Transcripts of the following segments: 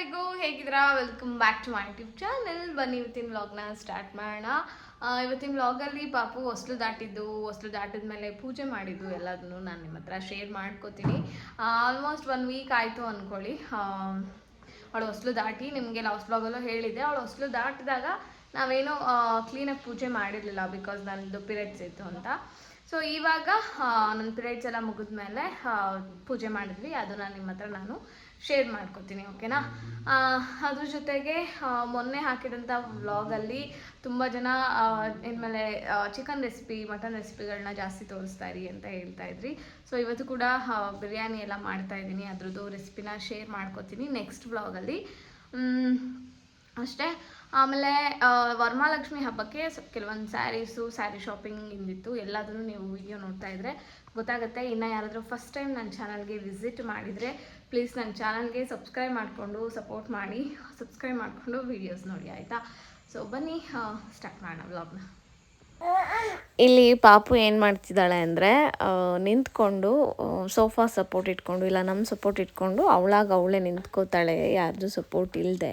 ಎಲ್ಲರಿಗೂ ಹೇಗಿದ್ದೀರಾ? Welcome back to my YouTube channel ಬನ್ನಿ, ಇವತ್ತಿನ ವ್ಲಾಗ್ನ ಸ್ಟಾರ್ಟ್ ಮಾಡೋಣ. ಇವತ್ತಿನ ವ್ಲಾಗಲ್ಲಿ ಪಾಪು ಹೊಸ್ಲು ದಾಟಿದ್ದು, ಹೊಸ್ಲು ದಾಟಿದ ಮೇಲೆ ಪೂಜೆ ಮಾಡಿದ್ದು ಎಲ್ಲದನ್ನು ನಾನು ನಿಮ್ಮ ಹತ್ರ ಶೇರ್ ಮಾಡ್ಕೋತೀನಿ. ಆಲ್ಮೋಸ್ಟ್ ಒನ್ ವೀಕ್ ಆಯಿತು ಅಂದ್ಕೊಳ್ಳಿ ಅವಳು ಹೊಸ್ಲು ದಾಟಿ ನಿಮಗೆ ಲಾಸ್ಟ್ ಬ್ಲಾಗಲ್ಲೂ ಹೇಳಿದೆ ಅವಳು ಹೊಸ್ಲು ದಾಟಿದಾಗ ನಾವೇನು ಕ್ಲೀನಾಗಿ ಪೂಜೆ ಮಾಡಿರಲಿಲ್ಲ ಬಿಕಾಸ್ ನನ್ನದು ಪಿರಿಯಡ್ಸ್ ಇತ್ತು ಅಂತ. ಸೊ ಇವಾಗ ನನ್ನ ಪಿರಿಯಡ್ಸ್ ಎಲ್ಲ ಮುಗಿದ್ಮೇಲೆ ಪೂಜೆ ಮಾಡಿದ್ವಿ. ಅದನ್ನು ನಾನು ನಿಮ್ಮ ಹತ್ರ ನಾನು ಶೇರ್ ಮಾಡ್ಕೊತೀನಿ ಓಕೆನಾ ಅದ್ರ ಜೊತೆಗೆ ಮೊನ್ನೆ ಹಾಕಿದಂಥ ವ್ಲಾಗಲ್ಲಿ ತುಂಬ ಜನ ಇನ್ಮೇಲೆ ಚಿಕನ್ ರೆಸಿಪಿ ಮಟನ್ ರೆಸಿಪಿಗಳನ್ನ ಜಾಸ್ತಿ ತೋರಿಸ್ತಾ ಇರಿ ಅಂತ ಹೇಳ್ತಾ ಇದ್ರಿ. ಸೊ ಇವತ್ತು ಕೂಡ ಬಿರಿಯಾನಿ ಎಲ್ಲ ಮಾಡ್ತಾ ಇದ್ದೀನಿ, ಅದ್ರದ್ದು ರೆಸಿಪಿನ ಶೇರ್ ಮಾಡ್ಕೊತೀನಿ ನೆಕ್ಸ್ಟ್ ವ್ಲಾಗಲ್ಲಿ ಅಷ್ಟೇ. ಆಮೇಲೆ ವರಮಹಾಲಕ್ಷ್ಮಿ ಹಬ್ಬಕ್ಕೆ ಕೆಲವೊಂದು ಸ್ಯಾರೀಸು ಸ್ಯಾರಿ ಶಾಪಿಂಗ್ ಇಂದಿತ್ತು, ಎಲ್ಲದನ್ನು ನೀವು ವಿಡಿಯೋ ನೋಡ್ತಾ ಇದ್ರೆ ಗೊತ್ತಾಗುತ್ತೆ. ಇನ್ನು ಯಾರಾದರೂ ಫಸ್ಟ್ ಟೈಮ್ ನನ್ನ ಚಾನಲ್ಗೆ ವಿಸಿಟ್ ಮಾಡಿದರೆ ಪ್ಲೀಸ್ ನನ್ನ ಚಾನಲ್ಗೆ ಸಬ್ಸ್ಕ್ರೈಬ್ ಮಾಡಿಕೊಂಡು ಸಪೋರ್ಟ್ ಮಾಡಿ ಸಬ್ಸ್ಕ್ರೈಬ್ ಮಾಡಿಕೊಂಡು ವೀಡಿಯೋಸ್ ನೋಡಿ, ಆಯಿತಾ? ಸೊ ಬನ್ನಿ ಸ್ಟಾರ್ಟ್ ಮಾಡೋಣ ವ್ಲಾಗ್ನ ಇಲ್ಲಿ ಪಾಪು ಏನು ಮಾಡ್ತಿದ್ದಾಳೆ ಅಂದರೆ ನಿಂತ್ಕೊಂಡು ಸೋಫಾ ಸಪೋರ್ಟ್ ಇಟ್ಕೊಂಡು, ಇಲ್ಲ ನಮ್ಮ ಸಪೋರ್ಟ್ ಇಟ್ಕೊಂಡು ಅವಳಾಗ ಅವಳೇ ನಿಂತ್ಕೋತಾಳೆ, ಯಾರ್ದು ಸಪೋರ್ಟ್ ಇಲ್ಲದೆ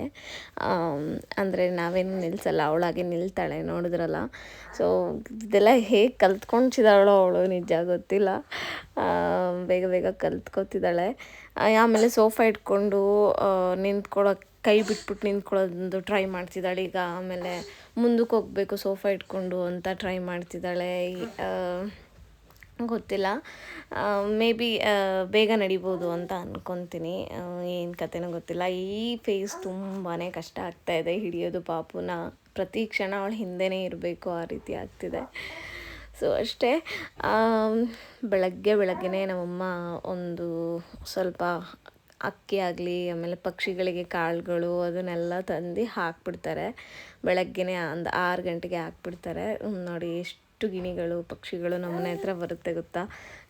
ಅಂದರೆ ನಾವೇನು ನಿಲ್ಸಲ್ಲ, ಅವಳಾಗೆ ನಿಲ್ತಾಳೆ, ನೋಡಿದ್ರಲ್ಲ. ಸೊ ಇದೆಲ್ಲ ಹೇಗೆ ಕಲ್ತ್ಕೊಂತಿದ್ದಾಳೋ ಅವಳು, ನಿಜ ಗೊತ್ತಿಲ್ಲ. ಬೇಗ ಬೇಗ ಕಲ್ತ್ಕೋತಿದ್ದಾಳೆ. ಆಮೇಲೆ ಸೋಫಾ ಇಟ್ಕೊಂಡು ನಿಂತ್ಕೊಳ್ಳೋಕೆ ಕೈ ಬಿಟ್ಬಿಟ್ಟು ನಿಂತ್ಕೊಳ್ಳೋದು ಟ್ರೈ ಮಾಡ್ತಿದ್ದಾಳೆ ಈಗ. ಆಮೇಲೆ ಮುಂದಕ್ಕೆ ಹೋಗಬೇಕು ಸೋಫಾ ಇಟ್ಕೊಂಡು ಅಂತ ಟ್ರೈ ಮಾಡ್ತಿದ್ದಾಳೆ. ಗೊತ್ತಿಲ್ಲ. ಮೇ ಬಿ ಬೇಗ ನಡಿಬೋದು ಅಂತ ಅಂದ್ಕೊತೀನಿ ಏನು ಕತೆನೋ ಗೊತ್ತಿಲ್ಲ. ಈ ಫೇಸ್ ತುಂಬಾ ಕಷ್ಟ ಆಗ್ತಾ ಇದೆ ಹಿಡಿಯೋದು ಪಾಪುನ. ಪ್ರತಿ ಕ್ಷಣ ಅವಳು ಹಿಂದೆನೇ ಇರಬೇಕು ಆ ರೀತಿ ಆಗ್ತಿದೆ. ಸೊ ಅಷ್ಟೇ. ಬೆಳಗ್ಗೆ ಬೆಳಗ್ಗೆನೇ ನಮ್ಮಮ್ಮ ಒಂದು ಸ್ವಲ್ಪ ಅಕ್ಕಿ ಆಗಲಿ, ಆಮೇಲೆ ಪಕ್ಷಿಗಳಿಗೆ ಕಾಳುಗಳು ಅದನ್ನೆಲ್ಲ ತಂದು ಹಾಕ್ಬಿಡ್ತಾರೆ. ಬೆಳಗ್ಗೆನೇ ಒಂದು ಆರು ಗಂಟೆಗೆ ಹಾಕ್ಬಿಡ್ತಾರೆ. ನೋಡಿ ಎಷ್ಟು ಗಿಣಿಗಳು, ಪಕ್ಷಿಗಳು ನಮ್ಮನೆ ಹತ್ರ ಬರುತ್ತೆ ಗೊತ್ತಾ?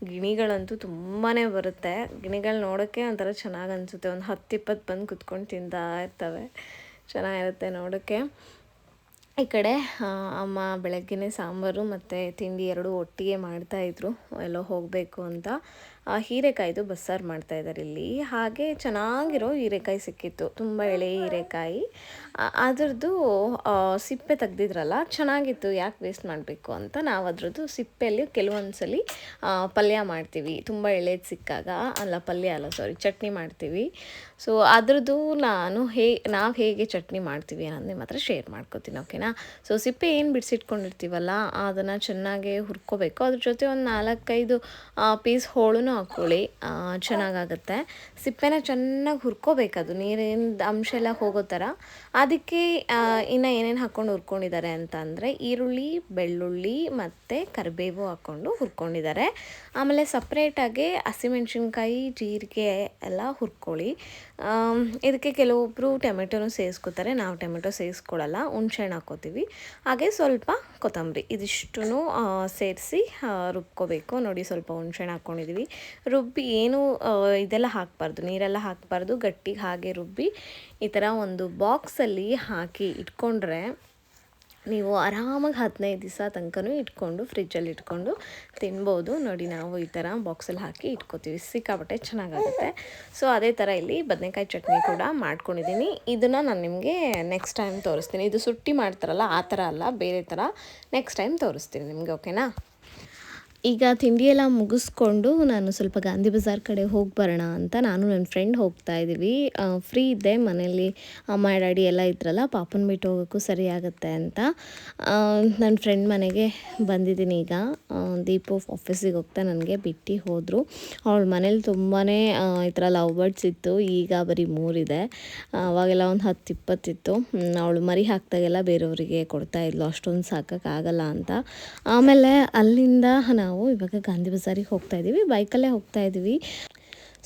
ಗಿಣಿಗಳಂತೂ ತುಂಬಾ ಬರುತ್ತೆ. ಗಿಣಿಗಳು ನೋಡೋಕ್ಕೆ ಒಂಥರ ಚೆನ್ನಾಗಿ ಅನಿಸುತ್ತೆ. ಒಂದು ಹತ್ತು ಇಪ್ಪತ್ತು ಬಂದು ಕುತ್ಕೊಂಡು ತಿಂತಾ ಇರ್ತವೆ. ಚೆನ್ನಾಗಿರುತ್ತೆ ನೋಡೋಕ್ಕೆ. ಈ ಕಡೆ ಅಮ್ಮ ಬೆಳಗ್ಗೆನೇ ಸಾಂಬಾರು ಮತ್ತು ತಿಂಡಿ ಎರಡು ಒಟ್ಟಿಗೆ ಮಾಡ್ತಾಯಿದ್ರು ಎಲ್ಲೋ ಹೋಗಬೇಕು ಅಂತ. ಹೀರೆಕಾಯ್ದು ಬಸ್ಸಾರು ಮಾಡ್ತಾ ಇದ್ದಾರೆ ಇಲ್ಲಿ. ಹಾಗೆ ಚೆನ್ನಾಗಿರೋ ಹೀರೆಕಾಯಿ ಸಿಕ್ಕಿತ್ತು. ತುಂಬ ಎಳೆ ಹೀರೆಕಾಯಿ. ಅದರದ್ದು ಸಿಪ್ಪೆ ತೆಗ್ದಿದ್ರಲ್ಲ, ಚೆನ್ನಾಗಿತ್ತು, ಯಾಕೆ ವೇಸ್ಟ್ ಮಾಡಬೇಕು ಅಂತ ನಾವು ಅದರದ್ದು ಸಿಪ್ಪೆಯಲ್ಲಿ ಕೆಲವೊಂದು ಸಲ ಪಲ್ಯ ಮಾಡ್ತೀವಿ. ತುಂಬ ಎಳೆದು ಸಿಕ್ಕಾಗ, ಅಲ್ಲ ಪಲ್ಯ ಅಲ್ಲ ಸಾರಿ ಚಟ್ನಿ ಮಾಡ್ತೀವಿ. ಸೊ ಅದರದ್ದು ನಾನು ಹೇ, ನಾವು ಹೇಗೆ ಚಟ್ನಿ ಮಾಡ್ತೀವಿ ಅನ್ನೋದು ನಿಮ್ಮ ಹತ್ರ ಶೇರ್ ಮಾಡ್ಕೋತೀನಿ ಓಕೆನಾ ಸೊ ಸಿಪ್ಪೆ ಏನು ಬಿಡಿಸಿಟ್ಕೊಂಡಿರ್ತೀವಲ್ಲ, ಅದನ್ನು ಚೆನ್ನಾಗಿ ಹುರ್ಕೋಬೇಕು. ಅದ್ರ ಜೊತೆ ಒಂದು ನಾಲ್ಕೈದು ಪೀಸ್ ಹೋಳುನೂ ಹಾಕ್ಕೊಳ್ಳಿ ಚೆನ್ನಾಗಾಗುತ್ತೆ. ಸಿಪ್ಪೆನ ಚೆನ್ನಾಗಿ ಹುರ್ಕೋಬೇಕು ಅದು, ನೀರಿನ ಅಂಶ ಎಲ್ಲ ಹೋಗೋ ಥರ ಅದಕ್ಕೆ ಇನ್ನು ಏನೇನು ಹಾಕ್ಕೊಂಡು ಹುರ್ಕೊಂಡಿದ್ದಾರೆ ಅಂತ ಅಂದರೆ, ಈರುಳ್ಳಿ, ಬೆಳ್ಳುಳ್ಳಿ ಮತ್ತು ಕರಿಬೇವು ಹಾಕ್ಕೊಂಡು ಹುರ್ಕೊಂಡಿದ್ದಾರೆ. ಆಮೇಲೆ ಸಪ್ರೇಟಾಗಿ ಹಸಿಮೆಣ್ಸಿನ್ಕಾಯಿ, ಜೀರಿಗೆ ಎಲ್ಲ ಹುರ್ಕೊಳ್ಳಿ. ಇದಕ್ಕೆ ಕೆಲವೊಬ್ಬರು ಟೊಮೆಟೊನೂ ಸೇರಿಸ್ಕೋತಾರೆ. ನಾವು ಟೊಮೆಟೊ ಸೇರಿಸ್ಕೊಳ್ಳಲ್ಲ ಹುಣ್ಸೆಹಣ್ಣು ಹಾಕೋತೀವಿ ಹಾಗೆ ಸ್ವಲ್ಪ ಕೊತ್ತಂಬರಿ ಇದಿಷ್ಟು ಸೇರಿಸಿ ರುಬ್ಕೋಬೇಕು. ನೋಡಿ ಸ್ವಲ್ಪ ಹುಣ್ಸೆಹಣ್ಣು ಹಾಕ್ಕೊಂಡಿದ್ದೀವಿ ರುಬ್ಬಿ ಏನು ಇದೆಲ್ಲ ಹಾಕಬಾರ್ದು. ನೀರೆಲ್ಲ ಹಾಕಬಾರ್ದು. ಗಟ್ಟಿಗೆ ಹಾಗೆ ರುಬ್ಬಿ ಈ ಥರ ಒಂದು ಬಾಕ್ಸಲ್ಲಿ ಹಾಕಿ ಇಟ್ಕೊಂಡ್ರೆ ನೀವು ಆರಾಮಾಗಿ ಹದಿನೈದು ದಿವಸ ತನಕನೂ ಇಟ್ಕೊಂಡು ಫ್ರಿಜ್ಜಲ್ಲಿ ಇಟ್ಕೊಂಡು ತಿನ್ಬೋದು. ನೋಡಿ, ನಾವು ಈ ಥರ ಬಾಕ್ಸಲ್ಲಿ ಹಾಕಿ ಇಟ್ಕೋತೀವಿ. ಸಿಕ್ಕಾಪಟ್ಟೆ ಚೆನ್ನಾಗಾಗುತ್ತೆ. ಸೊ, ಅದೇ ಥರ ಇಲ್ಲಿ ಬದನೆಕಾಯಿ ಚಟ್ನಿ ಕೂಡ ಮಾಡ್ಕೊಂಡಿದ್ದೀನಿ. ಇದನ್ನು ನಾನು ನಿಮಗೆ ನೆಕ್ಸ್ಟ್ ಟೈಮ್ ತೋರಿಸ್ತೀನಿ. ಇದು ಸುಟ್ಟಿ ಮಾಡ್ತಾರಲ್ಲ, ಆ ಥರ ಅಲ್ಲ, ಬೇರೆ ಥರ ನೆಕ್ಸ್ಟ್ ಟೈಮ್ ತೋರಿಸ್ತೀನಿ ನಿಮಗೆ ಓಕೆನಾ ಈಗ ತಿಂಡಿ ಎಲ್ಲ ಮುಗಿಸ್ಕೊಂಡು ನಾನು ಸ್ವಲ್ಪ ಗಾಂಧಿ ಬಜಾರ್ ಕಡೆ ಹೋಗಿ ಬರೋಣ ಅಂತ ನಾನು ನನ್ನ ಫ್ರೆಂಡ್ ಹೋಗ್ತಾ ಇದ್ದೀವಿ ಫ್ರೀ ಇದ್ದೆ, ಮನೇಲಿ ಅಮ್ಮ, ಡ್ಯಾಡಿ ಎಲ್ಲ ಇದ್ರಲ್ಲ, ಪಾಪನ ಬಿಟ್ಟು ಹೋಗೋಕ್ಕೂ ಸರಿ ಆಗುತ್ತೆ ಅಂತ. ನನ್ನ ಫ್ರೆಂಡ್ ಮನೆಗೆ ಬಂದಿದ್ದೀನಿ ಈಗ. ದೀಪು ಆಫೀಸಿಗೆ ಹೋಗ್ತಾ ನನಗೆ ಬಿಟ್ಟು ಹೋದರು. ಅವಳು ಮನೇಲಿ ತುಂಬಾ ಈ ಥರ ಲವ್ ಬರ್ಡ್ಸ್ ಇತ್ತು. ಈಗ ಬರೀ ಮೂರಿದೆ. ಅವಾಗೆಲ್ಲ ಒಂದು ಹತ್ತು ಇಪ್ಪತ್ತಿತ್ತು. ಅವಳು ಮರಿ ಹಾಕ್ದಾಗೆಲ್ಲ ಬೇರೆಯವರಿಗೆ ಕೊಡ್ತಾ ಇದ್ಲು. ಅಷ್ಟೊಂದು ಸಾಕೋಕ್ಕಾಗಲ್ಲ ಅಂತ. ಆಮೇಲೆ ಅಲ್ಲಿಂದ ನಾವು ಇವಾಗ ಗಾಂಧಿ ಬಜಾರಿಗೆ ಹೋಗ್ತಾ ಇದ್ದೀವಿ, ಬೈಕಲ್ಲೇ ಹೋಗ್ತಾ ಇದ್ದೀವಿ.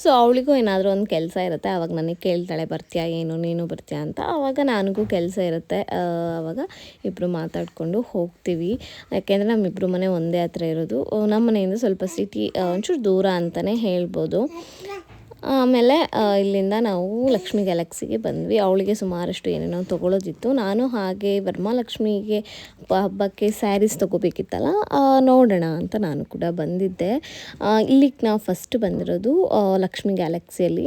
ಸೊ ಅವಳಿಗೂ ಏನಾದರೂ ಒಂದು ಕೆಲಸ ಇರುತ್ತೆ ಆವಾಗ ನನಗೆ ಕೇಳ್ತಾಳೆ, ಬರ್ತೀಯಾ, ಏನು, ನೀನು ಬರ್ತೀಯಾ? ಅಂತ. ಆವಾಗ ನನಗೂ ಕೆಲಸ ಇರುತ್ತೆ ಆವಾಗ ಇಬ್ಬರು ಮಾತಾಡಿಕೊಂಡು ಹೋಗ್ತೀವಿ. ಯಾಕೆಂದರೆ ನಮ್ಮಿಬ್ಬರು ಮನೆ ಒಂದೇ ಹತ್ರ ಇರೋದು. ನಮ್ಮ ಮನೆಯಿಂದ ಸ್ವಲ್ಪ ಸಿಟಿ ಒಂಚೂರು ದೂರ ಅಂತಲೇ ಹೇಳ್ಬೋದು. ಆಮೇಲೆ ಇಲ್ಲಿಂದ ನಾವು ಲಕ್ಷ್ಮಿ ಗ್ಯಾಲಕ್ಸಿಗೆ ಬಂದ್ವಿ. ಅವಳಿಗೆ ಸುಮಾರಷ್ಟು ಏನೇನೋ ತೊಗೊಳೋದಿತ್ತು. ನಾನು ಹಾಗೆ ವರ್ಮಾಲಕ್ಷ್ಮಿಗೆ ಹಬ್ಬ ಹಬ್ಬಕ್ಕೆ ಸ್ಯಾರೀಸ್ ತೊಗೋಬೇಕಿತ್ತಲ್ಲ ನೋಡೋಣ ಅಂತ ನಾನು ಕೂಡ ಬಂದಿದ್ದೆ. ಇಲ್ಲಿಗೆ ನಾವು ಫಸ್ಟ್ ಬಂದಿರೋದು ಲಕ್ಷ್ಮಿ ಗ್ಯಾಲಕ್ಸಿಯಲ್ಲಿ.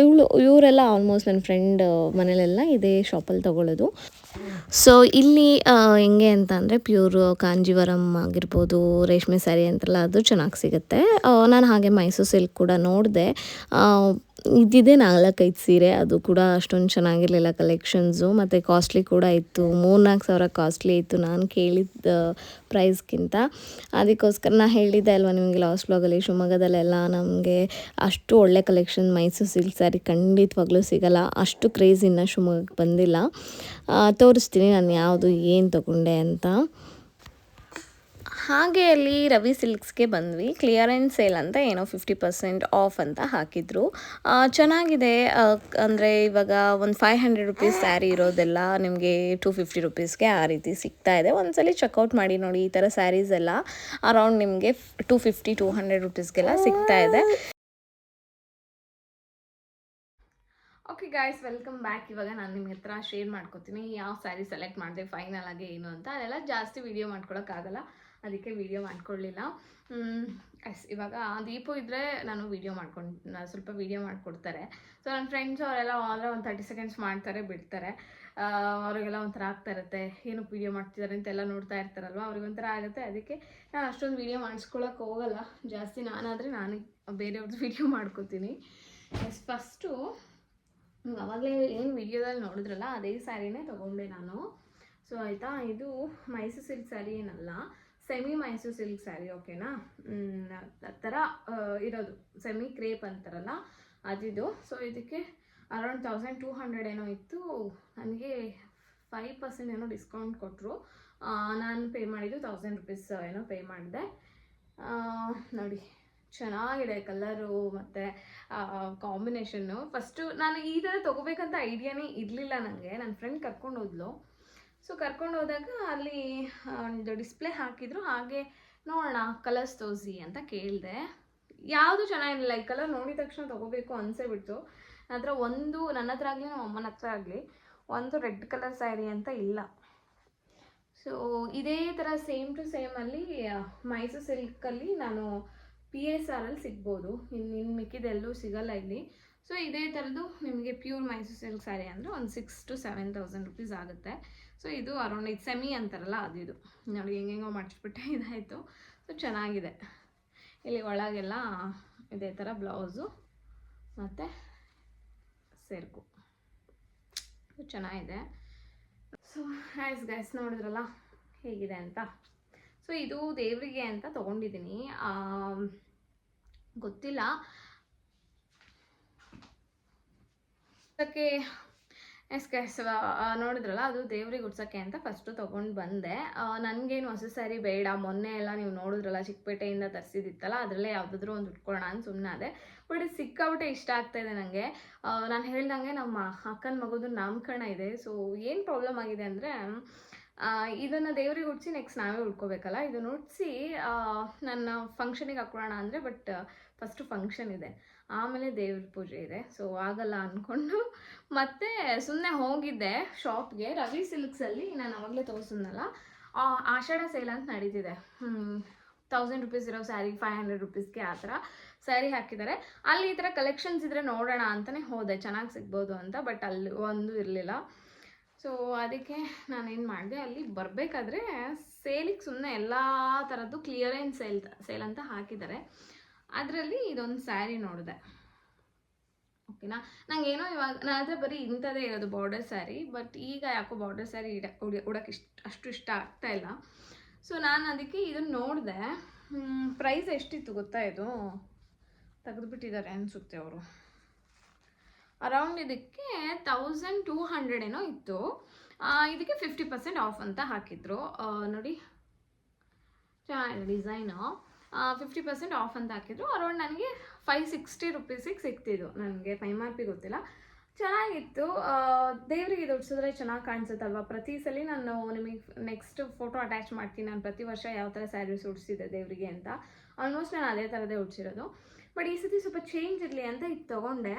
ಇವಳು, ಇವರೆಲ್ಲ ಆಲ್ಮೋಸ್ಟ್ ನನ್ನ ಫ್ರೆಂಡ್ ಮನೇಲೆಲ್ಲ ಇದೇ ಶಾಪಲ್ಲಿ ತೊಗೊಳ್ಳೋದು ಸೊ ಇಲ್ಲಿ ಹೆಂಗೆ ಅಂತ ಅಂದರೆ ಪ್ಯೂರ್ ಕಾಂಜೀವರಂ ಆಗಿರ್ಬೋದು, ರೇಷ್ಮೆ ಸ್ಯಾರಿ ಅಂತೆಲ್ಲ ಅದು ಚೆನ್ನಾಗಿ ಸಿಗುತ್ತೆ. ನಾನು ಹಾಗೆ ಮೈಸೂರು ಸಿಲ್ಕ್ ಕೂಡ ನೋಡಿದೆ. ಇದ್ದಿದ್ದೆ ನಾಲ್ಕೈದು ಸೀರೆ. ಅದು ಕೂಡ ಅಷ್ಟೊಂದು ಚೆನ್ನಾಗಿರಲಿಲ್ಲ ಕಲೆಕ್ಷನ್ಸು ಮತ್ತು ಕಾಸ್ಟ್ಲಿ ಕೂಡ ಇತ್ತು. ಮೂರ್ನಾಲ್ಕು ಸಾವಿರ ಕಾಸ್ಟ್ಲಿ ಇತ್ತು ನಾನು ಕೇಳಿದ್ದ ಪ್ರೈಸ್ಗಿಂತ ಅದಕ್ಕೋಸ್ಕರ ನಾನು ಹೇಳಿದ್ದೆ ಅಲ್ವಾ ನಿಮಗೆ ಲಾಸ್ಟ್ ಬ್ಲಾಗಲ್ಲಿ ಶಿವಮೊಗ್ಗದಲ್ಲೆಲ್ಲ ನಮಗೆ ಅಷ್ಟು ಒಳ್ಳೆ ಕಲೆಕ್ಷನ್ ಮೈಸೂರು ಸಿಲ್ಕ್ ಸ್ಯಾರಿ ಖಂಡಿತವಾಗ್ಲೂ ಸಿಗಲ್ಲ. ಅಷ್ಟು ಕ್ರೇಜ್ ಇನ್ನು ಶಿವಮೊಗ್ಗಕ್ಕೆ ಬಂದಿಲ್ಲ. ತೋರಿಸ್ತೀನಿ ನಾನು ಯಾವುದು ಏನು ತಗೊಂಡೆ ಅಂತ. ಹಾಗೆ ಅಲ್ಲಿ ರವಿ ಸಿಲ್ಕ್ಸ್ಗೆ ಬಂದ್ವಿ. ಕ್ಲಿಯರೆನ್ಸ್ ಸೇಲ್ ಅಂತ ಏನೋ ಫಿಫ್ಟಿ ಪರ್ಸೆಂಟ್ ಆಫ್ ಅಂತ ಹಾಕಿದ್ರು. ಚೆನ್ನಾಗಿದೆ. ಅಂದರೆ ಇವಾಗ ಒಂದು ಫೈವ್ ಹಂಡ್ರೆಡ್ ರುಪೀಸ್ ಸ್ಯಾರಿ ಇರೋದೆಲ್ಲ ನಿಮಗೆ ಟು ಫಿಫ್ಟಿ ರುಪೀಸ್ಗೆ ಆ ರೀತಿ ಸಿಗ್ತಾ ಇದೆ. ಒಂದ್ಸಲಿ ಚೆಕ್ಔಟ್ ಮಾಡಿ ನೋಡಿ ಈ ಥರ ಸ್ಯಾರೀಸ್ ಎಲ್ಲ ಅರೌಂಡ್ ನಿಮಗೆ ಟು ಫಿಫ್ಟಿ ಟೂ ಹಂಡ್ರೆಡ್ ರುಪೀಸ್ಗೆಲ್ಲ ಸಿಗ್ತಾ ಇದೆ. ಓಕೆ ಗಾಯ್ಸ್ ವೆಲ್ಕಮ್ ಬ್ಯಾಕ್ ಇವಾಗ ನಾನು ನಿಮ್ಮ ಹತ್ರ ಶೇರ್ ಮಾಡ್ಕೊತೀನಿ. ಯಾವ ಸ್ಯಾರಿ ಸೆಲೆಕ್ಟ್ ಮಾಡಿದೆ ಫೈನಲ್ ಆಗಿ ಏನು ಅಂತ. ಅದೆಲ್ಲ ಜಾಸ್ತಿ ವೀಡಿಯೋ ಮಾಡ್ಕೊಳಕ್ಕಾಗಲ್ಲ. ಅದಕ್ಕೆ ವೀಡಿಯೋ ಮಾಡ್ಕೊಳ್ಳಿಲ್ಲ ಎಸ್, ಇವಾಗ ದೀಪು ಇದ್ದರೆ ನಾನು ವೀಡಿಯೋ ಮಾಡ್ಕೊಂಡು ಸ್ವಲ್ಪ ವೀಡಿಯೋ ಮಾಡಿಕೊಡ್ತಾರೆ. ಸೊ ನನ್ನ ಫ್ರೆಂಡ್ಸ್ ಅವರೆಲ್ಲ ಆದರೆ ಒಂದು ತರ್ಟಿ ಸೆಕೆಂಡ್ಸ್ ಮಾಡ್ತಾರೆ, ಬಿಡ್ತಾರೆ. ಅವರಿಗೆಲ್ಲ ಒಂಥರ ಆಗ್ತಾ ಇರುತ್ತೆ. ಏನಕ್ಕೆ ವೀಡಿಯೋ ಮಾಡ್ತಿದ್ದಾರೆ ಅಂತೆಲ್ಲ ನೋಡ್ತಾ ಇರ್ತಾರಲ್ವ? ಅವ್ರಿಗೆ ಒಂಥರ ಆಗುತ್ತೆ. ಅದಕ್ಕೆ ನಾನು ಅಷ್ಟೊಂದು ವೀಡಿಯೋ ಮಾಡಿಸ್ಕೊಳಕ್ಕೆ ಹೋಗಲ್ಲ. ಜಾಸ್ತಿ ನಾನಾದರೆ ನಾನು ಬೇರೆಯವ್ರದ್ದು ವೀಡಿಯೋ ಮಾಡ್ಕೋತೀನಿ. ಎಸ್ ಫಸ್ಟು ಅವಾಗಲೇ ಏನು ವಿಡಿಯೋದಲ್ಲಿ ನೋಡಿದ್ರಲ್ಲ, ಅದೇ ಸ್ಯಾರಿನೇ ತೊಗೊಂಡೆ ನಾನು. ಸೊ ಆಯಿತಾ? ಇದು ಮೈಸೂರು ಸಿಲ್ಕ್ ಸ್ಯಾರಿ ಏನಲ್ಲ. ಸೆಮಿ ಮೈಸೂರು ಸಿಲ್ಕ್ ಸ್ಯಾರಿ ಓಕೆನಾ ಥರ ಇರೋದು ಸೆಮಿ ಕ್ರೇಪ್ ಅಂತಾರಲ್ಲ, ಅದಿದು. ಸೊ ಇದಕ್ಕೆ ಅರೌಂಡ್ ತೌಸಂಡ್ ಟೂ ಹಂಡ್ರೆಡ್ ಏನೋ ಇತ್ತು. ನನಗೆ ಫೈವ್ ಪರ್ಸೆಂಟ್ ಏನೋ ಡಿಸ್ಕೌಂಟ್ ಕೊಟ್ಟರು ನಾನು ಪೇ ಮಾಡಿದ್ದು ತೌಸಂಡ್ ರುಪೀಸ್ ಏನೋ ಪೇ ಮಾಡಿದೆ. ನೋಡಿ, ಚೆನ್ನಾಗಿದೆ ಕಲರು ಮತ್ತು ಕಾಂಬಿನೇಷನ್ನು ಫಸ್ಟು ನಾನು ಈ ಥರ ತೊಗೋಬೇಕಂತ ಐಡಿಯಾನೇ ಇರಲಿಲ್ಲ ನನಗೆ ನನ್ನ ಫ್ರೆಂಡ್ ಕರ್ಕೊಂಡು ಹೋದ್ಲು. ಸೊ ಕರ್ಕೊಂಡು ಹೋದಾಗ ಅಲ್ಲಿ ಒಂದು ಡಿಸ್ಪ್ಲೇ ಹಾಕಿದ್ರು. ಹಾಗೆ ನೋಡೋಣ ಕಲರ್ಸ್ ತೋರಿಸಿ ಅಂತ ಕೇಳಿದೆ. ಯಾವುದು ಚೆನ್ನಾಗಿರಲಿಲ್ಲ. ಈ ಕಲರ್ ನೋಡಿದ ತಕ್ಷಣ ತೊಗೋಬೇಕು ಅನಿಸೇ ಬಿಡ್ತು. ನನ್ನ ಒಂದು, ನನ್ನ ಹತ್ರ ಆಗಲಿ, ನಮ್ಮ ಅಮ್ಮನ ಹತ್ರ ಆಗಲಿ, ಒಂದು ರೆಡ್ ಕಲರ್ ಸ್ಯಾರಿ ಅಂತ ಇಲ್ಲ. ಸೊ ಇದೇ ಥರ ಸೇಮ್ ಟು ಸೇಮಲ್ಲಿ ಮೈಸೂರು ಸಿಲ್ಕಲ್ಲಿ ನಾನು ಪಿ ಎಸ್ ಆರಲ್ಲಿ ಸಿಗ್ಬೋದು. ಇನ್ನು ಇನ್ನು ಮಿಕ್ಕಿದೆಲ್ಲೂ ಸಿಗಲ್ಲ ಇಲ್ಲಿ. ಸೊ ಇದೇ ಥರದ್ದು ನಿಮಗೆ ಪ್ಯೂರ್ ಮೈಸೂರು ಸಿಲ್ಕ್ ಸ್ಯಾರಿ ಅಂದರೆ ಒಂದು six to seven thousand rupees ಆಗುತ್ತೆ. ಸೊ ಇದು ಅರೌಂಡ್ ಇದು ಸೆಮಿ ಅಂತಾರಲ್ಲ, ಅದು ಇದು. ನೋಡಿ, ಹೆಂಗೆಂಗೋ ಮಾಡಿಸ್ಬಿಟ್ಟೆ ಇದಾಯಿತು. ಸೊ ಚೆನ್ನಾಗಿದೆ. ಇಲ್ಲಿ ಒಳಗೆಲ್ಲ ಇದೇ ಥರ ಬ್ಲೌಸು ಮತ್ತು ಸೇರ್ಕು ಚೆನ್ನಾಗಿದೆ. ಸೊ ಹ್ಯಾಸ್ ಗೈಸ್ ನೋಡಿದ್ರಲ್ಲ, ಹೇಗಿದೆ ಅಂತ? ಸೊ ಇದು ದೇವರಿಗೆ ಅಂತ ತೊಗೊಂಡಿದ್ದೀನಿ. ಗೊತ್ತಿಲ್ಲ. ಅದಕ್ಕೆ ಎಸ್ ನೋಡಿದ್ರಲ್ಲ, ಅದು ದೇವ್ರಿಗೆ ಉಡ್ಸೋಕ್ಕೆ ಅಂತ ಫಸ್ಟು ತೊಗೊಂಡು ಬಂದೆ. ನನಗೇನು ಹೊಸ ಸಾರಿ ಬೇಡ. ಮೊನ್ನೆ ಎಲ್ಲ ನೀವು ನೋಡಿದ್ರಲ್ಲ, ಚಿಕ್ಕಪೇಟೆಯಿಂದ ತರಿಸಿದಿತ್ತಲ್ಲ ಅದರಲ್ಲೇ ಯಾವುದಾದ್ರೂ ಒಂದು ಉಟ್ಕೊಳ್ಳೋಣ ಅಂತ ಸುಮ್ಮನೆ ಅದೇ ಬಟ್ ಸಿಕ್ಕಾಬಿಟ್ಟೆ ಇಷ್ಟ ಆಗ್ತಾ ಇದೆ ನನಗೆ ನಾನು ಹೇಳ್ದಂಗೆ ನಮ್ಮ ಅಕ್ಕನ ಮಗುದು ನಾಮಕರಣ ಇದೆ. ಸೊ ಏನು ಪ್ರಾಬ್ಲಮ್ ಆಗಿದೆ ಅಂದರೆ ಇದನ್ನು ದೇವ್ರಿಗೆ ಉಡ್ಸಿ ನೆಕ್ಸ್ಟ್ ನಾವೇ ಉಡ್ಕೋಬೇಕಲ್ಲ ಇದನ್ನು ಉಡ್ಸಿ ನನ್ನ ಫಂಕ್ಷನಿಗೆ ಹಾಕೊಳ್ಳೋಣ ಅಂದರೆ ಬಟ್ ಫಸ್ಟು ಫಂಕ್ಷನ್ ಇದೆ. ಆಮೇಲೆ ದೇವ್ರ ಪೂಜೆ ಇದೆ. ಸೊ ಆಗಲ್ಲ ಅಂದ್ಕೊಂಡು ಮತ್ತೆ ಸುಮ್ಮನೆ ಹೋಗಿದ್ದೆ ಶಾಪ್ಗೆ ರವಿ ಸಿಲ್ಕ್ಸಲ್ಲಿ ನಾನು ಅವಾಗಲೇ ತೋರಿಸಿದ್ನಲ್ಲ ಆಷಾಢ ಸೇಲ್ ಅಂತ ನಡೀತಿದೆ. ತೌಸಂಡ್ ರುಪೀಸ್ ಇರೋ ಸ್ಯಾರಿ ಫೈವ್ ಹಂಡ್ರೆಡ್ ರುಪೀಸ್ಗೆ ಆ ಥರ ಸ್ಯಾರಿ ಹಾಕಿದ್ದಾರೆ. ಅಲ್ಲಿ ಈ ಥರ ಕಲೆಕ್ಷನ್ಸ್ ಇದ್ದರೆ ನೋಡೋಣ ಅಂತಲೇ ಹೋದೆ. ಚೆನ್ನಾಗಿ ಸಿಗ್ಬೋದು ಅಂತ ಬಟ್ ಅಲ್ಲಿ ಒಂದು ಇರಲಿಲ್ಲ. ಸೊ ಅದಕ್ಕೆ ನಾನೇನು ಮಾಡಿದೆ, ಅಲ್ಲಿ ಬರಬೇಕಾದ್ರೆ ಸೇಲಿಗೆ ಸುಮ್ಮನೆ ಎಲ್ಲ ಥರದ್ದು ಕ್ಲಿಯರೆನ್ಸ್ ಸೇಲ್ ಸೇಲ್ ಅಂತ ಹಾಕಿದ್ದಾರೆ. ಅದರಲ್ಲಿ ಇದೊಂದು ಸ್ಯಾರಿ ನೋಡಿದೆ. ಓಕೆನಾ ನಂಗೆ ಏನೋ ಇವಾಗ ನಾನು ಆದರೆ ಬರೀ ಇಂಥದ್ದೇ ಇರೋದು ಬಾರ್ಡರ್ ಸ್ಯಾರಿ ಬಟ್ ಈಗ ಯಾಕೋ ಬಾರ್ಡರ್ ಸ್ಯಾರಿ ಇಡ, ಉಡಿ, ಉಡೋಕೆ ಇಷ್ಟ, ಅಷ್ಟು ಇಷ್ಟ ಆಗ್ತಾ ಇಲ್ಲ. ಸೊ ನಾನು ಅದಕ್ಕೆ ಇದನ್ನು ನೋಡಿದೆ. ಪ್ರೈಸ್ ಎಷ್ಟಿತ್ತು ಗೊತ್ತಾ ಇದು? ತೆಗೆದುಬಿಟ್ಟಿದ್ದಾರೆ ಅನಿಸುತ್ತೆ ಅವರು. ಅರೌಂಡ್ ಇದಕ್ಕೆ ತೌಸಂಡ್ ಟೂ ಹಂಡ್ರೆಡ್ ಏನೋ ಇತ್ತು. ಇದಕ್ಕೆ ಫಿಫ್ಟಿ ಪರ್ಸೆಂಟ್ ಆಫ್ ಅಂತ ಹಾಕಿದ್ರು. ನೋಡಿ. ಡಿಸೈನು ಫಿಫ್ಟಿ ಪರ್ಸೆಂಟ್ ಆಫ್ ಅಂತ ಹಾಕಿದ್ರು. ಅರೌಂಡ್ ನನಗೆ ಫೈವ್ ಸಿಕ್ಸ್ಟಿ ರುಪೀಸಿಗೆ ಸಿಕ್ತಿದ್ದು ನನಗೆ ಎಂ ಆರ್ ಪಿ ಗೊತ್ತಿಲ್ಲ. ಚೆನ್ನಾಗಿತ್ತು. ದೇವರಿಗೆ ಉಡ್ಸಿದ್ರೆ ಚೆನ್ನಾಗಿ ಕಾಣಿಸುತ್ತಲ್ವ? ಪ್ರತಿ ಸಲ ನಾನು ನಿಮಗೆ ನೆಕ್ಸ್ಟ್ ಫೋಟೋ ಅಟ್ಯಾಚ್ ಮಾಡ್ತೀನಿ. ನಾನು ಪ್ರತಿ ವರ್ಷ ಯಾವ ಥರ ಸ್ಯಾರೀಸ್ ಉಡ್ಸಿದ್ದೆ ದೇವರಿಗೆ ಅಂತ. ಆಲ್ಮೋಸ್ಟ್ ನಾನು ಅದೇ ಥರದೇ ಉಡ್ಸಿರೋದು. ಬಟ್ ಈ ಸತಿ ಸ್ವಲ್ಪ ಚೇಂಜ್ ಇರಲಿ ಅಂತ ಇದು ತೊಗೊಂಡೆ.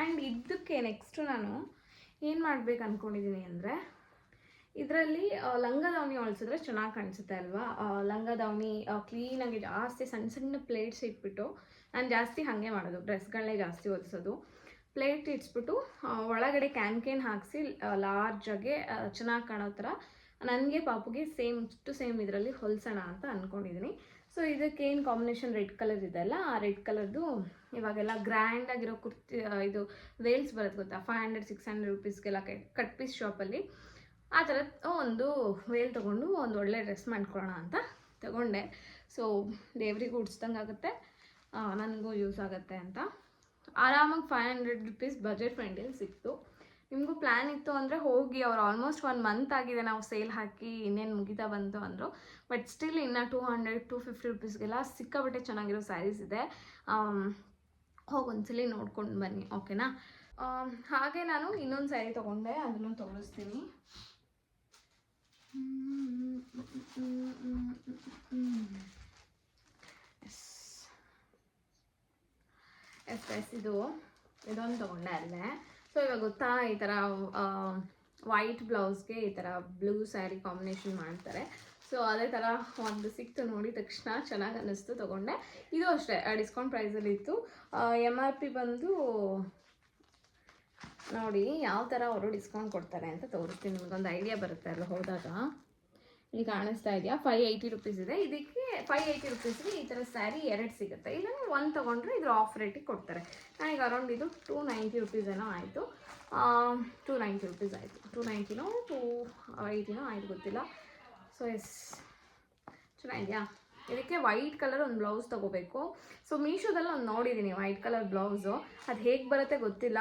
ಆ್ಯಂಡ್ ಇದಕ್ಕೆ ನೆಕ್ಸ್ಟು ನಾನು ಏನು ಮಾಡ್ಬೇಕು ಅಂದ್ಕೊಂಡಿದ್ದೀನಿ ಅಂದರೆ ಇದರಲ್ಲಿ ಲಂಗ ದಾವಣಿ ಹೊಲ್ಸಿದ್ರೆ ಚೆನ್ನಾಗಿ ಕಾಣಿಸುತ್ತೆ ಅಲ್ವಾ? ಲಂಗ ದಾವಣಿ ಕ್ಲೀನಾಗಿ ಜಾಸ್ತಿ ಸಣ್ಣ ಸಣ್ಣ ಪ್ಲೇಟ್ಸ್ ಇಟ್ಬಿಟ್ಟು ನಾನು ಜಾಸ್ತಿ ಹಾಗೆ ಮಾಡೋದು ಡ್ರೆಸ್ಗಳನ್ನೇ ಜಾಸ್ತಿ ಹೊಲಿಸೋದು. ಪ್ಲೇಟ್ ಇಟ್ಸ್ಬಿಟ್ಟು ಒಳಗಡೆ ಕ್ಯಾನ್ಕೇನ್ ಕ್ಯಾನ್ ಹಾಕಿಸಿ ಲಾರ್ಜಾಗೆ ಚೆನ್ನಾಗಿ ಕಾಣೋ ಥರ ನನಗೆ ಪಾಪುಗೆ ಸೇಮ್ ಟು ಸೇಮ್ ಇದರಲ್ಲಿ ಹೊಲಿಸೋಣ ಅಂತ ಅಂದ್ಕೊಂಡಿದ್ದೀನಿ ಸೊ ಇದಕ್ಕೇನು ಕಾಂಬಿನೇಷನ್ ರೆಡ್ ಕಲರ್ ಇದೆ ಅಲ್ಲ, ಆ ರೆಡ್ ಕಲರ್ದು ಇವಾಗೆಲ್ಲ ಗ್ರ್ಯಾಂಡ್ ಆಗಿರೋ ಕುರ್ತಿ ಇದು ವೇಲ್ಸ್ ಬರುತ್ತೆ ಗೊತ್ತಾ? ಫೈವ್ ಹಂಡ್ರೆಡ್ ಸಿಕ್ಸ್ ಹಂಡ್ರೆಡ್ ರುಪೀಸ್ಗೆಲ್ಲ ಕಟ್ ಪೀಸ್ ಶಾಪಲ್ಲಿ ಆ ಥರ ಒಂದು ವೇಲ್ ತೊಗೊಂಡು ಒಂದು ಒಳ್ಳೆ ಡ್ರೆಸ್ ಮಾಡ್ಕೊಳ್ಳೋಣ ಅಂತ ತಗೊಂಡೆ. ಸೊ ದೇವ್ರಿಗೂ ಉಡ್ಸ್ದಂಗೆ ಆಗುತ್ತೆ. ನನಗೂ ಯೂಸ್ ಆಗುತ್ತೆ ಅಂತ. ಆರಾಮಾಗಿ five hundred rupees budget friendly ಸಿಕ್ತು ನಿಮಗೂ ಪ್ಲ್ಯಾನ್ ಇತ್ತು ಅಂದರೆ ಹೋಗಿ, ಅವ್ರು ಆಲ್ಮೋಸ್ಟ್ ಒನ್ ಮಂತ್ ಆಗಿದೆ ನಾವು ಸೇಲ್ ಹಾಕಿ, ಇನ್ನೇನು ಮುಗಿತಾ ಬಂತು ಅಂದರು. ಬಟ್ ಸ್ಟಿಲ್ ಇನ್ನು ಟೂ ಹಂಡ್ರೆಡ್ ಟೂ ಫಿಫ್ಟಿ ರುಪೀಸ್ಗೆಲ್ಲ ಸಿಕ್ಕಾಬಟ್ಟೆ ಚೆನ್ನಾಗಿರೋ ಸ್ಯಾರೀಸ್ ಇದೆ. ಹೋಗಿ ಒಂದ್ಸಲಿ ನೋಡ್ಕೊಂಡು ಬನ್ನಿ ಓಕೆನಾ ಹಾಗೆ ನಾನು ಇನ್ನೊಂದು ಸ್ಯಾರಿ ತೊಗೊಂಡೆ, ಅದನ್ನು ತೋರಿಸ್ತೀನಿ. ಎಸ್ ಎಸ್ ಇದು ಇದೊಂದು ತಗೊಂಡೆ ಅಲ್ಲೇ. ಸೊ ಇವಾಗ ಗೊತ್ತಾ, ಈ ಥರ ವೈಟ್ ಬ್ಲೌಸ್ಗೆ ಈ ಥರ ಬ್ಲೂ ಸ್ಯಾರಿ ಕಾಂಬಿನೇಷನ್ ಮಾಡ್ತಾರೆ. ಸೊ ಅದೇ ಥರ ಒಂದು ಸಿಕ್ತು ನೋಡಿದ ತಕ್ಷಣ ಚೆನ್ನಾಗಿ ಅನ್ನಿಸ್ತು, ತೊಗೊಂಡೆ. ಇದು ಅಷ್ಟೇ ಡಿಸ್ಕೌಂಟ್ ಪ್ರೈಸಲ್ಲಿ ಇತ್ತು. ಎಂ ಆರ್ ಪಿ ಬಂದು ನೋಡಿ, ಯಾವ ಥರ ಅವರು ಡಿಸ್ಕೌಂಟ್ ಕೊಡ್ತಾರೆ ಅಂತ ತೋರಿಸ್ತೀನಿ. ನಿಮಗೊಂದು ಐಡಿಯಾ ಬರುತ್ತೆ ಅಲ್ಲ ಹೋದಾಗ? ಇಲ್ಲಿ ಕಾಣಿಸ್ತಾ ಇದೆಯಾ? ಫೈವ್ ಏಯ್ಟಿ ರುಪೀಸ್ ಇದೆ. ಇದಕ್ಕೆ ಫೈವ್ ಏಯ್ಟಿ ರುಪೀಸ್ಗೆ ಈ ಥರ ಸ್ಯಾರಿ ಎರಡು ಸಿಗುತ್ತೆ. ಇಲ್ಲ ಒಂದು ತೊಗೊಂಡ್ರೆ ಇದ್ರ ಆಫ್ ರೇಟಿಗೆ ಕೊಡ್ತಾರೆ. ನನಗೆ ಅರೌಂಡ್ ಇದು ಟೂ ನೈಂಟಿ ರುಪೀಸ್ ಏನೋ ಆಯಿತು. ಟೂ ನೈಂಟಿ ರುಪೀಸ್ ಆಯಿತು. ಟೂ ನೈಂಟಿನೋ ಟೂ ಏಯ್ಟಿನೋ ಆಯ್ತು ಗೊತ್ತಿಲ್ಲ. ಸೊ ಎಸ್ ಚೆನ್ನಾಗಿದೆಯಾ? ಇದಕ್ಕೆ ವೈಟ್ ಕಲರ್ ಒಂದು ಬ್ಲೌಸ್ ತೊಗೋಬೇಕು. ಸೊ ಮೀಶೋದಲ್ಲಿ ಒಂದು ನೋಡಿದ್ದೀನಿ ವೈಟ್ ಕಲರ್ ಬ್ಲೌಸು ಅದು ಹೇಗೆ ಬರುತ್ತೆ ಗೊತ್ತಿಲ್ಲ.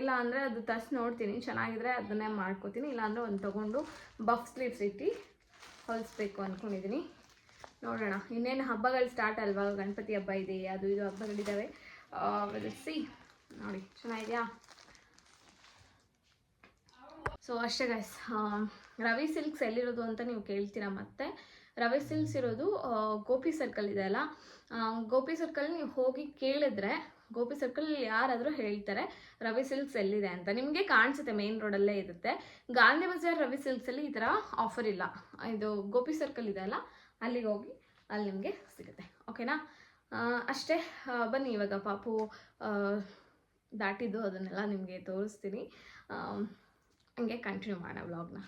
ಇಲ್ಲ ಅಂದರೆ ಅದು ತರ್ಸ್ ನೋಡ್ತೀನಿ. ಚೆನ್ನಾಗಿದ್ರೆ ಅದನ್ನೇ ಮಾಡ್ಕೋತೀನಿ. ಇಲ್ಲಾಂದರೆ ಒಂದು ತೊಗೊಂಡು ಬಫ್ ಸ್ಲೀವ್ಸ್ ಇಟ್ಟು ಹೊಲಿಸ್ಬೇಕು ಅಂದ್ಕೊಂಡಿದ್ದೀನಿ ನೋಡೋಣ. ಇನ್ನೇನು ಹಬ್ಬಗಳು ಸ್ಟಾರ್ಟ್ ಅಲ್ವಾ? ಗಣಪತಿ ಹಬ್ಬ ಇದೆ, ಅದು ಇದು ಹಬ್ಬಗಳಿದ್ದಾವೆ ಸಿ ನೋಡಿ, ಚೆನ್ನಾಗಿದೆಯಾ? ಸೊ ಅಷ್ಟೇ ಗೈಸ್ ರವಿ ಸಿಲ್ಕ್ಸ್ ಎಲ್ಲಿರೋದು ಅಂತ ನೀವು ಕೇಳ್ತೀರಾ ಮತ್ತೆ? ರವಿ ಸಿಲ್ಕ್ಸ್ ಇರೋದು ಗೋಪಿ ಸರ್ಕಲ್ ಇದೆ ಅಲ್ಲ? ಗೋಪಿ ಸರ್ಕಲ್ ನೀವು ಹೋಗಿ ಕೇಳಿದ್ರೆ, ಗೋಪಿ ಸರ್ಕಲ್ ಯಾರಾದರೂ ಹೇಳ್ತಾರೆ, ರವಿ ಸಿಲ್ಕ್ಸ್ ಎಲ್ಲಿದೆ ಅಂತ. ನಿಮಗೆ ಕಾಣಿಸುತ್ತೆ ಮೇನ್ ರೋಡಲ್ಲೇ ಇರುತ್ತೆ. ಗಾಂಧಿ ಬಜಾರ್ ರವಿ ಸಿಲ್ಕ್ಸಲ್ಲಿ ಈ ಥರ ಆಫರ್ ಇಲ್ಲ. ಇದು ಗೋಪಿ ಸರ್ಕಲ್ ಇದೆ ಅಲ್ಲ? ಅಲ್ಲಿಗೆ ಹೋಗಿ, ಅಲ್ಲಿ ನಿಮಗೆ ಸಿಗುತ್ತೆ. ಓಕೆನಾ ಅಷ್ಟೇ ಬನ್ನಿ ಇವಾಗ ಪಾಪು ದಾಟಿದ್ದು ಅದನ್ನೆಲ್ಲ ನಿಮಗೆ ತೋರಿಸ್ತೀನಿ. ಹಂಗೆ ಕಂಟಿನ್ಯೂ ಮಾಡೋಣ ವ್ಲಾಗ್ನ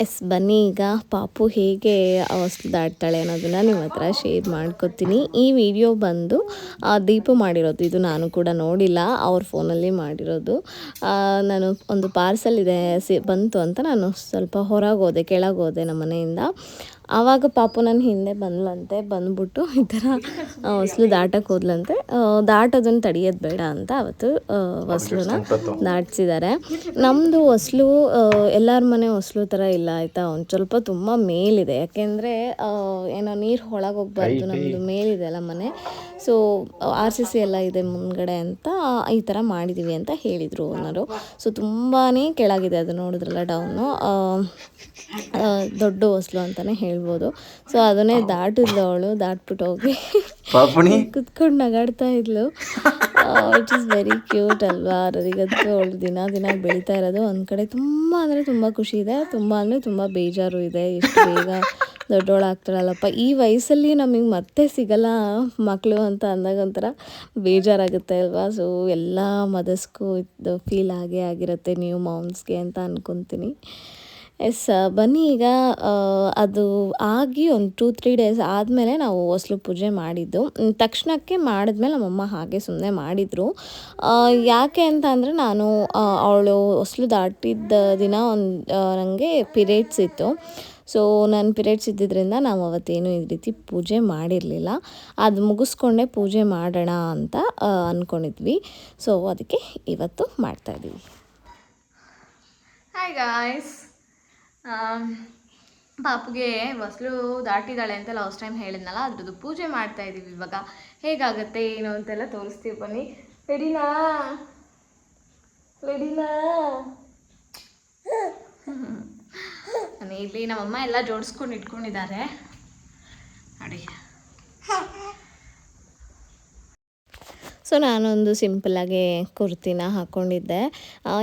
ಎಸ್, ಬನ್ನಿ. ಈಗ ಪಾಪು ಹೇಗೆ ಹೊಸ್ಲು ದಾಟ್ತಾಳೆ ಅನ್ನೋದನ್ನು ನಿಮ್ಮ ಹತ್ರ ಶೇರ್ ಮಾಡ್ಕೊತೀನಿ. ಈ ವಿಡಿಯೋ ಬಂದು ದೀಪು ಮಾಡಿರೋದು. ಇದು ನಾನು ಕೂಡ ನೋಡಿಲ್ಲ. ಅವ್ರ ಫೋನಲ್ಲಿ ಮಾಡಿರೋದು. ನಾನು ಒಂದು ಪಾರ್ಸಲ್ ಇದೆ, ಸಿ, ಬಂತು ಅಂತ ನಾನು ಸ್ವಲ್ಪ ಹೊರಗೆ ಹೋದೆ, ಕೆಳಗೆ ಹೋದೆ ನಮ್ಮ ಮನೆಯಿಂದ. ಆವಾಗ ಪಾಪು ನನ್ನ ಹಿಂದೆ ಬಂದ್ಲಂತೆ ಬಂದ್ಬಿಟ್ಟು ಈ ಥರ ಹೊಸಲು ದಾಟಕ್ಕೆ ಹೋದ್ಲಂತೆ. ದಾಟೋದನ್ನು ತಡೆಯೋದು ಬೇಡ ಅಂತ ಅವತ್ತು ಆ, ಹೊಸ್ಲನ್ನ ದಾಟಿಸಿದ್ದಾರೆ ನಮ್ಮದು ಹೊಸ್ಲು ಎಲ್ಲರ ಮನೆ ಹೊಸ್ಲು ಥರ ಇಲ್ಲ ಆಯಿತಾ? ಒಂದು ಸ್ವಲ್ಪ ತುಂಬ ಮೇಲಿದೆ. ಯಾಕೆಂದರೆ ಏನೋ ನೀರು ಒಳಗೆ ಹೋಗ್ಬಾರ್ದು ನಮ್ಮದು ಮೇಲಿದೆ ಅಲ್ಲ ಮನೆ. ಸೊ ಆರ್ ಸಿ ಸಿ ಎಲ್ಲ ಇದೆ ಮುಂದ್ಗಡೆ ಅಂತ ಈ ಥರ ಮಾಡಿದ್ದೀವಿ ಅಂತ ಹೇಳಿದರು ಓನರು ಸೊ ತುಂಬಾ ಕೆಳಗಿದೆ ಅದು ನೋಡಿದ್ರಲ್ಲ ಡೌನು ದೊಡ್ಡ ಹೊಸ್ಲು ಅಂತಲೇ ಹೇಳ್ಬೋದು. ಸೊ ಅದನ್ನೇ ದಾಟಿದ್ಲು ಅವಳು ದಾಟ್ಬಿಟ್ಟು ಹೋಗಿ ಕುತ್ಕೊಂಡು ನಗಾಡ್ತಾ ಇದ್ಲು. ಇಟ್ ಈಸ್ ವೆರಿ ಕ್ಯೂಟ್ ಅಲ್ವಾ? ನನಗಂತೂ ಅವಳು ದಿನ ದಿನ ಬೆಳೀತಾ ಇರೋದು. ಒಂದು ಕಡೆ ತುಂಬ ಅಂದರೆ ತುಂಬ ಖುಷಿ ಇದೆ. ತುಂಬ ಅಂದರೆ ತುಂಬ ಬೇಜಾರು ಇದೆ. ಎಷ್ಟು ಬೇಗ ದೊಡ್ಡವಳಾಗ್ತಾಳಲ್ಲಪ್ಪ ಈ ವಯಸ್ಸಲ್ಲಿ ನಮಗೆ ಮತ್ತೆ ಸಿಗಲ್ಲ ಮಕ್ಕಳು ಅಂತ ಅಂದಾಗ ಒಂಥರ ಬೇಜಾರಾಗುತ್ತೆ ಅಲ್ವಾ? ಸೊ ಎಲ್ಲ ಮದರ್ಸ್ಗೂ ಇದು ಫೀಲ್ ಆಗೇ ಆಗಿರುತ್ತೆ. ನ್ಯೂ ಮಾಮ್ಸ್ಗೆ ಅಂತ ಅನ್ಕೊತೀನಿ. ಎಸ್ ಬನ್ನಿ ಈಗ ಅದು ಆಗಿ ಒಂದು ಟೂ ತ್ರೀ ಡೇಸ್ ಆದಮೇಲೆ ನಾವು ಹೊಸ್ಲು ಪೂಜೆ ಮಾಡಿದ್ದು. ತಕ್ಷಣಕ್ಕೆ ಮಾಡಿದ್ಮೇಲೆ ನಮ್ಮಮ್ಮ ಹಾಗೆ ಸುಮ್ಮನೆ ಮಾಡಿದರು. ಯಾಕೆ ಅಂತ ಅಂದರೆ ನಾನು ಅವಳು ಹೊಸ್ಲು ದಾಟಿದ್ದ ದಿನ ಒಂದು ನನಗೆ ಪಿರಿಯಡ್ಸ್ ಇತ್ತು. ಸೊ ನನ್ನ ಪಿರಿಯಡ್ಸ್ ಇದ್ದಿದ್ದರಿಂದ ನಾವು ಅವತ್ತೇನು ಈ ರೀತಿ ಪೂಜೆ ಮಾಡಿರಲಿಲ್ಲ. ಅದು ಮುಗಿಸ್ಕೊಂಡೆ ಪೂಜೆ ಮಾಡೋಣ ಅಂತ ಅಂದ್ಕೊಂಡಿದ್ವಿ ಸೊ ಅದಕ್ಕೆ ಇವತ್ತು ಮಾಡ್ತಾಯಿದ್ದೀವಿ ಹಾಯ್ ಗಾಯ್ಸ್ ಪಾಪುಗೆ ಹೊಸಲು ದಾಟಿದಾಳೆ ಅಂತ ಲಾಸ್ಟ್ ಟೈಮ್ ಹೇಳಿದ್ನಲ್ಲ, ಅದ್ರದ್ದು ಪೂಜೆ ಮಾಡ್ತಾ ಇದ್ದೀವಿ ಇವಾಗ. ಹೇಗಾಗತ್ತೆ, ಏನು ಅಂತೆಲ್ಲ ತೋರಿಸ್ತೀವಿ ಬನ್ನಿ. ರೆಡಿನಾ? ರೆಡಿನಾ? ಇಲ್ಲಿ ನಮ್ಮಮ್ಮ ಎಲ್ಲ ಜೋಡಿಸ್ಕೊಂಡು ಇಟ್ಕೊಂಡಿದ್ದಾರೆ. ನೋಡಿ ಸೊ ನಾನೊಂದು ಸಿಂಪಲ್ಲಾಗಿ ಕುರ್ತಿನ ಹಾಕ್ಕೊಂಡಿದ್ದೆ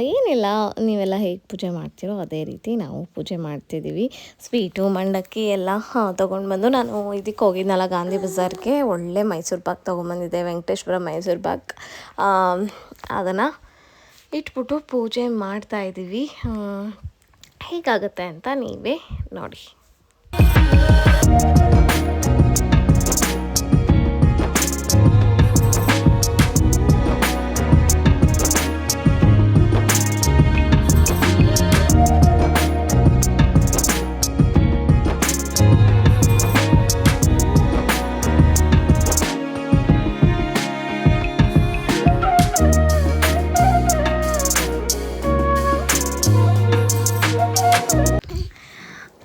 ಏನಿಲ್ಲ ನೀವೆಲ್ಲ ಹೇಗೆ ಪೂಜೆ ಮಾಡ್ತೀರೋ ಅದೇ ರೀತಿ ನಾವು ಪೂಜೆ ಮಾಡ್ತಿದ್ದೀವಿ ಸ್ವೀಟು ಮಂಡಕ್ಕಿ ಎಲ್ಲ ತೊಗೊಂಡು ಬಂದು ನಾನು ಇದಕ್ಕೆ ಹೋಗಿದ್ನಲ್ಲ ಗಾಂಧಿ ಬಜಾರ್ಗೆ. ಒಳ್ಳೆ ಮೈಸೂರು ಪಾಕ್ ತೊಗೊಂಬಂದಿದ್ದೆ ವೆಂಕಟೇಶ್ವರ ಮೈಸೂರು ಪಾಕ್. ಅದನ್ನು ಇಟ್ಬಿಟ್ಟು ಪೂಜೆ ಮಾಡ್ತಾ ಇದ್ದೀವಿ ಆ, ಹೇಗಾಗುತ್ತೆ ಅಂತ ನೀವೇ ನೋಡಿ.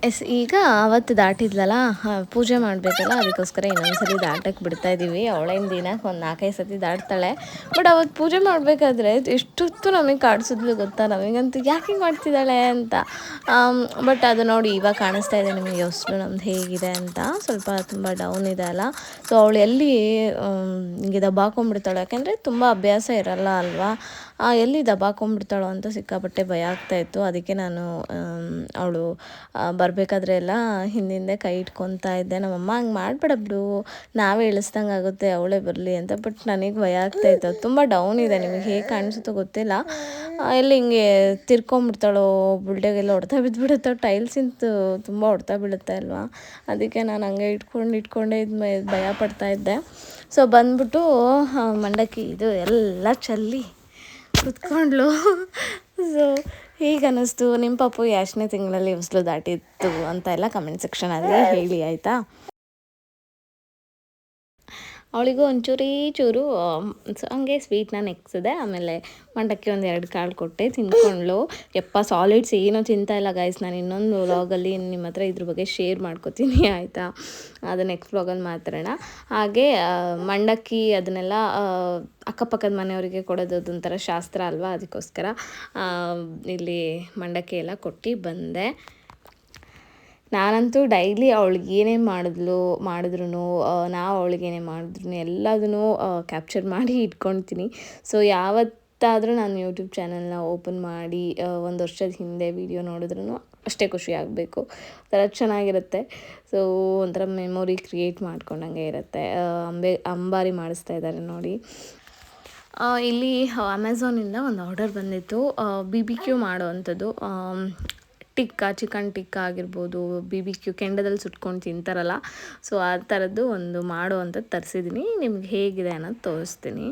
ಎಸ್, ಈಗ ಅವತ್ತು ದಾಟಿದ್ಲಲ್ಲ ಪೂಜೆ ಮಾಡಬೇಕಲ್ಲ, ಅದಕ್ಕೋಸ್ಕರ ಇನ್ನೊಂದ್ಸರಿ ದಾಟಕ್ಕೆ ಬಿಡ್ತಾ ಇದ್ದೀವಿ ಅವಳೇನು ದಿನಕ್ಕೆ ಒಂದು ನಾಲ್ಕೈದು ಸತಿ ದಾಟ್ತಾಳೆ. ಬಟ್ ಅವತ್ತು ಪೂಜೆ ಮಾಡಬೇಕಾದ್ರೆ ಎಷ್ಟೊತ್ತು ನಮಗೆ ಕಾಡಿಸಿದ್ಲು ಗೊತ್ತಾ? ನಮಗಂತೂ ಯಾಕೆ ಹಿಂಗೆ ಮಾಡ್ತಿದ್ದಾಳೆ ಅಂತ. ಬಟ್ ಅದು ನೋಡಿ ಇವಾಗ ಕಾಣಿಸ್ತಾ ಇದೆ ನಿಮಗೆ ಅಷ್ಟು ನಮ್ದು ಹೇಗಿದೆ ಅಂತ. ಸ್ವಲ್ಪ ತುಂಬ ಡೌನ್ ಇದೆ ಅಲ್ಲ. ಸೊ, ಅವಳು ಎಲ್ಲಿ ಹಿಂಗೆ ದಬ್ಬಾಕೊಂಡ್ಬಿಡ್ತಾಳೆ ಯಾಕೆಂದರೆ ತುಂಬ ಅಭ್ಯಾಸ ಇರಲ್ಲ ಅಲ್ವಾ? ಎಲ್ಲಿ ದಬ್ಬಾಕೊಂಡ್ಬಿಡ್ತಾಳೋ ಅಂತ ಸಿಕ್ಕಾಪಟ್ಟೆ ಭಯ ಆಗ್ತಾಯಿತ್ತು ಅದಕ್ಕೆ ನಾನು ಅವಳು ಬರಬೇಕಾದ್ರೆ ಎಲ್ಲ ಹಿಂದಿಂದೆ ಕೈ ಇಟ್ಕೊತಾ ಇದ್ದೆ. ನಮ್ಮಮ್ಮ, ಹಂಗೆ ಮಾಡಬೇಡ ಬಿಡು, ನಾವೇ ಇಳಿಸ್ದಂಗೆ ಆಗುತ್ತೆ, ಅವಳೇ ಬರಲಿ ಅಂತ. ಬಟ್ ನನಗೆ ಭಯ ಆಗ್ತಾಯಿತ್ತು ಅದು ತುಂಬ ಡೌನ್ ಇದೆ. ನಿಮಗೆ ಹೇಗೆ ಕಾಣಿಸುತ್ತೋ ಗೊತ್ತಿಲ್ಲ. ಎಲ್ಲಿ ಹಿಂಗೆ ತಿರ್ಕೊಂಬಿಡ್ತಾಳೋ ಬುಲ್ಡೆಗೆಲ್ಲ ಹೊಡ್ತಾ ಬಿದ್ದುಬಿಡುತ್ತೋ ಟೈಲ್ಸಿಂತ ತುಂಬ ಹೊಡ್ತಾ ಬೀಳುತ್ತೆ ಅಲ್ವಾ? ಅದಕ್ಕೆ ನಾನು ಹಂಗೆ ಇಟ್ಕೊಂಡು, ಇಟ್ಕೊಂಡೇ ಇದು ಭಯ ಪಡ್ತಾ ಇದ್ದೆ. ಸೊ ಬಂದ್ಬಿಟ್ಟು ಮಂಡಕ್ಕಿ ಇದು ಎಲ್ಲ ಚಲ್ಲಿ ಕುತ್ಕೊಂಡ್ಲು. ಸೊ ಹೀಗೆ ಅನ್ನಿಸ್ತು ನಿಮ್ಮ ಪಾಪು ಎಷ್ಟನೇ ತಿಂಗಳಲ್ಲಿ ಹೊಸಲು ದಾಟಿತ್ತು ಅಂತ ಎಲ್ಲ ಕಮೆಂಟ್ ಸೆಕ್ಷನಲ್ಲಿ ಹೇಳಿ, ಆಯಿತಾ? ಅವಳಿಗೂ ಒಂಚೂರಿ ಚೂರು ಹಂಗೆ ಸ್ವೀಟ್ನ ನೆಕ್ಸಿದೆ. ಆಮೇಲೆ ಮಂಡಕ್ಕಿ ಒಂದು ಎರಡು ಕಾಳು ಕೊಟ್ಟೆ, ತಿನ್ಕೊಂಡ್ಳು. ಯಪ್ಪ ಸಾಲಿಡ್ಸ್ ಏನೂ ಚಿಂತಾ ಇಲ್ಲ ಗಾಯ್ಸ್ ನಾನು ಇನ್ನೊಂದು ವ್ಲಾಗಲ್ಲಿ ನಿಮ್ಮ ಹತ್ರ ಇದ್ರ ಬಗ್ಗೆ ಶೇರ್ ಮಾಡ್ಕೋತೀನಿ, ಆಯಿತಾ? ಅದು ನೆಕ್ಸ್ಟ್ ವ್ಲಾಗಲ್ಲಿ ಮಾತಾಡೋಣ. ಹಾಗೆ ಮಂಡಕ್ಕಿ ಅದನ್ನೆಲ್ಲ ಅಕ್ಕಪಕ್ಕದ ಮನೆಯವರಿಗೆ ಕೊಡೋದು ಅದೊಂಥರ ಶಾಸ್ತ್ರ ಅಲ್ವಾ? ಅದಕ್ಕೋಸ್ಕರ ಇಲ್ಲಿ ಮಂಡಕ್ಕಿ ಎಲ್ಲ ಕೊಟ್ಟು ಬಂದೆ. ನಾನಂತೂ ಡೈಲಿ ಅವಳಿಗೆ ಏನೇ ಮಾಡಿದ್ಲು ಮಾಡಿದ್ರು ನಾವು ಅವಳಿಗೆ ಏನೇ ಮಾಡಿದ್ರು ಎಲ್ಲದನ್ನು ಕ್ಯಾಪ್ಚರ್ ಮಾಡಿ ಇಟ್ಕೊಳ್ತೀನಿ ಸೊ ಯಾವತ್ತಾದರೂ ನಾನು ಯೂಟ್ಯೂಬ್ ಚಾನಲ್ನ ಓಪನ್ ಮಾಡಿ ಒಂದು ವರ್ಷದ ಹಿಂದೆ ವಿಡಿಯೋ ನೋಡಿದ್ರೂ ಅಷ್ಟೇ ಖುಷಿ ಆಗಬೇಕು. ಒಂಥರ ಚೆನ್ನಾಗಿರುತ್ತೆ. ಸೊ ಒಂಥರ ಮೆಮೊರಿ ಕ್ರಿಯೇಟ್ ಮಾಡ್ಕೊಂಡಂಗೆ ಇರುತ್ತೆ. ಅಂಬೆ, ಅಂಬಾರಿ ಮಾಡಿಸ್ತಾ ಇದ್ದಾರೆ ನೋಡಿ. ಇಲ್ಲಿ ಅಮೆಝಾನಿಂದ ಒಂದು ಆರ್ಡರ್ ಬಂದಿತ್ತು. ಬಿ ಬಿ ಕ್ಯೂ ಮಾಡೋವಂಥದ್ದು ಟಿಕ್ಕ, ಚಿಕನ್ ಟಿಕ್ಕ ಆಗಿರ್ಬೋದು ಬಿ ಬಿ ಕ್ಯೂ ಕೆಂಡದಲ್ಲಿ ಸುಟ್ಕೊಂಡು ತಿಂತಾರಲ್ಲ. ಸೊ ಆ ಥರದ್ದು ಒಂದು ಮಾಡೋ ಅಂಥದ್ದು ತರಿಸಿದ್ದೀನಿ. ನಿಮ್ಗೆ ಹೇಗಿದೆ ಅನ್ನೋದು ತೋರಿಸ್ತೀನಿ.